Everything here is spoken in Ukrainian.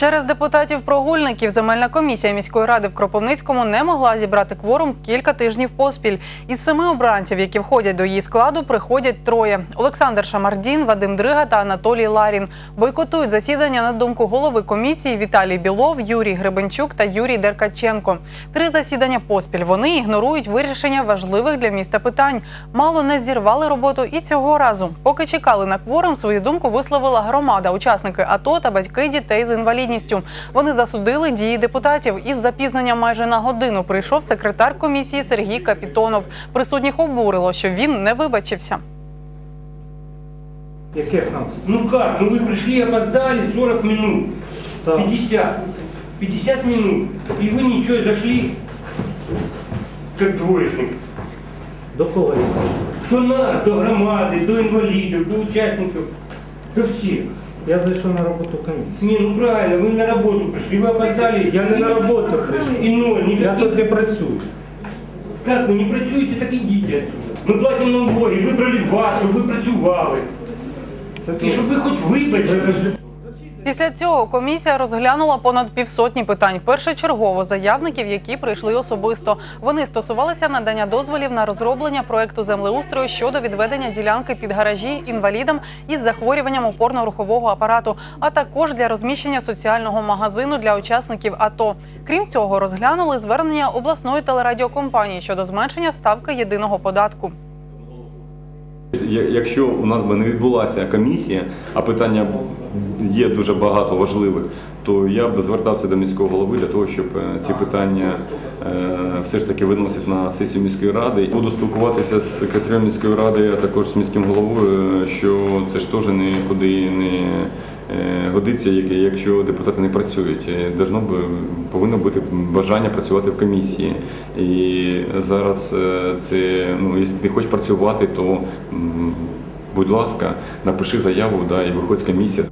Через депутатів-прогульників земельна комісія міської ради в Кропивницькому не могла зібрати кворум кілька тижнів поспіль. Із семи обранців, які входять до її складу, приходять троє: Олександр Шамардін, Вадим Дрига та Анатолій Ларін. Бойкотують засідання на думку голови комісії Віталій Білов, Юрій Гребенчук та Юрій Деркаченко. Три засідання поспіль. Вони ігнорують вирішення важливих для міста питань. Мало не зірвали роботу і цього разу. Поки чекали на кворум, свою думку висловила громада, учасники АТО та батьки дітей з інвалідністю. Вони засудили дії депутатів. Із запізненням майже на годину прийшов секретар комісії Сергій Капітонов. Присутніх обурило, що він не вибачився. Яке хамство? Ну как? Ну вы пришли, опоздали 40 минут. 50. 50 минут. И вы ничего, зашли как двоечник. До кого я? До нас, до громади, до інвалідів, до учасників, до всіх. Я зайшов на роботу комісії. Не, ну правильно, ви на роботу прийшли, ви опоздали. Я не на роботу прийшов. І ноль, Я никаких. тут не працюю. Как ви не працюєте, так ідіть отсюда. Ми платимо уборі, вибрали вас, щоб ви працювали. Це І щоб ви хоч вибачили. Після цього комісія розглянула понад півсотні питань. Першочергово заявників, які прийшли особисто. Вони стосувалися надання дозволів на розроблення проекту землеустрою щодо відведення ділянки під гаражі інвалідам із захворюванням опорно-рухового апарату, а також для розміщення соціального магазину для учасників АТО. Крім цього, розглянули звернення обласної телерадіокомпанії щодо зменшення ставки єдиного податку. Якщо у нас би не відбулася комісія, а питання є дуже багато важливих, то я б звертався до міського голови для того, щоб е, ці питання е, все ж таки виносити на сесію міської ради. Буду спілкуватися з секретарем міської ради, а також з міським головою, е, що це ж теж нікуди не годиться, якщо депутати не працюють. Е, Должно повинно бути бажання працювати в комісії. І зараз е, це ну, якщо ти хочеш працювати, то будь ласка, напиши заяву, да, і виходь з комісії.